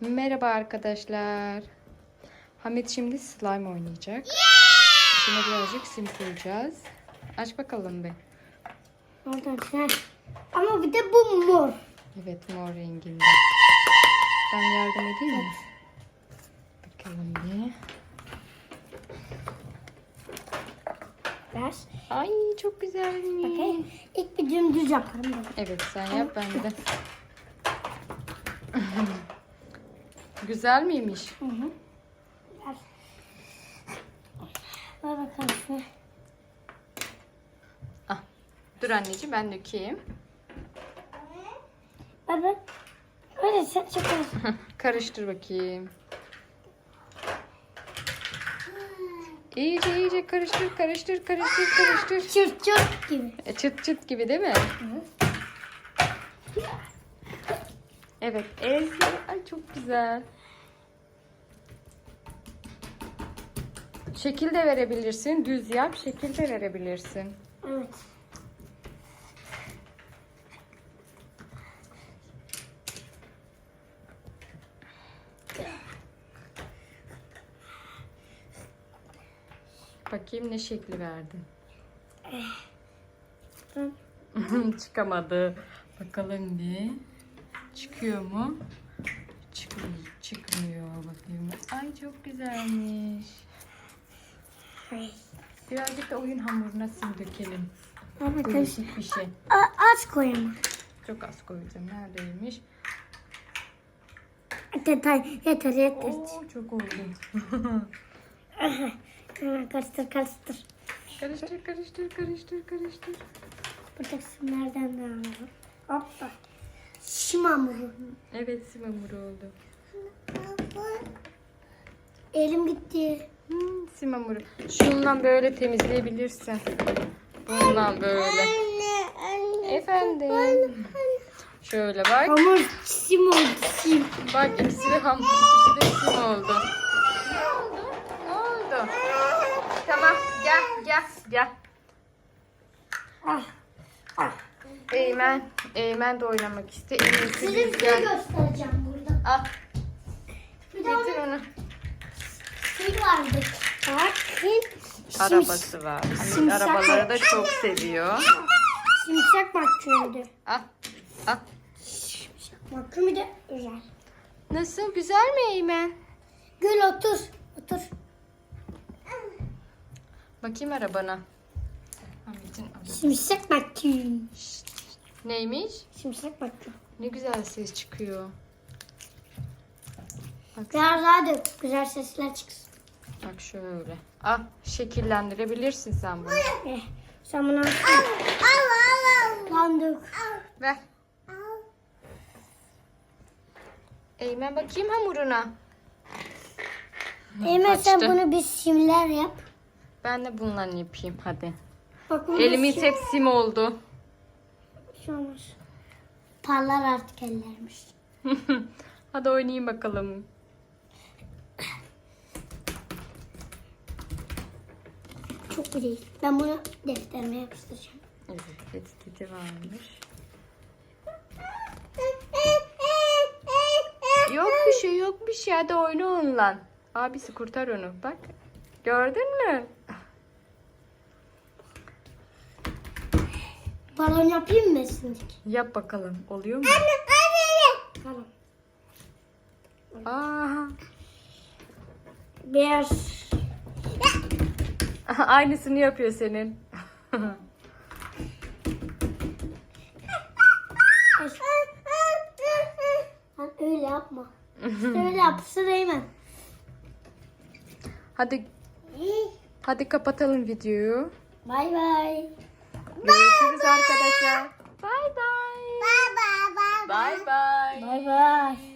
Merhaba arkadaşlar. Hamit şimdi slime oynayacak. İçine birazcık sim koyacağız. Aç bakalım bir. Arkadaşlar. Ama bir de bu mor. Evet mor renginde. Ben yardım edeyim mi? Bakalım bir. Ver. Ay çok güzelmiş. Bakayım. İlk bir dümdüz yaparım. Evet sen yap ben de. Güzel miymiş? Hı hı. Ver. Ver bakalım. şuna. Ah. Dur anneciğim ben dökeyim. Ver ver. Öyle sen çıkar. Karıştır bakayım. İyice iyice karıştır karıştır karıştır karıştır. Çırt çırt gibi. E, çıt çıt gibi değil mi? Evet Ezgi. Ay çok güzel. Şekil de verebilirsin. Düz yap. Şekil de verebilirsin. Evet. Bakayım ne şekli verdin. Hı. Çıkamadı. Bakalım bir. Çıkıyor mu? Çıkmıyor. Çıkmıyor. Bakayım. Ay çok güzelmiş. Birazcık da oyun hamuruna sim dökelim. Bakalım. Değişik bir şey. Az koy ama. Çok az koyacağım. Neredeymiş? Yeter yeter yeter. Oo çok oldu. Karıştır karıştır. karıştır karıştır karıştır karıştır. Burada simlerden de alalım. Hoppa. Hamuru. Evet sim hamuru oldu. Elim gitti. Hmm, sim hamuru. Şundan böyle temizleyebilirsin. Bundan böyle. Anne anne. Efendim. Şöyle bak. Hamur sim oldu sim. Bak ikisi de hamur, ikisi de sim oldu. Ne oldu? Ne oldu? Tamam gel gel gel. Ah. Ah. Eymen, Eymen de oynamak iste. En iyisi Size bir şey göstereceğim burada. Al Bir getir onu. şey vardı. Bakın. Arabası var. Hani Simsar. arabaları da çok seviyor. Simsek makyajı. Al. Al. Bakın bir de güzel. Nasıl? Güzel mi Eymen? Gül otur. Otur. Bakayım arabana. Ahmet'in arabası. Simsek makyaj. Neymiş? Simsek makyaj. Ne güzel ses çıkıyor. Bak, Biraz daha dök. Güzel sesler çıksın. bak şöyle. Al şekillendirebilirsin sen bunu. Eh, sen bunu al. Al al al. Lan dök. Ver. Eymen bakayım hamuruna. Eymen sen Kaçtı. bunu bir simler yap. Ben de bundan yapayım hadi. Bak bunu Elimiz hep sim oldu. Şey olmaz. Parlar artık ellerimiz. hadi oynayayım bakalım. Çok iyi değil. Ben bunu defterime yapıştıracağım. Evet etiketi varmış. Yok bir şey yok bir şey hadi oyna onunla. Abisi kurtar onu bak. Gördün mü? Balon yapayım mı şimdi? Yap bakalım oluyor mu? Tamam. Aa, Beyaz. aynısını yapıyor senin. Öyle yapma. Öyle yapsın Eymen. hadi hadi kapatalım videoyu. Bay bay. Görüşürüz arkadaşlar. Bay bay. Bay bay. Bay bay.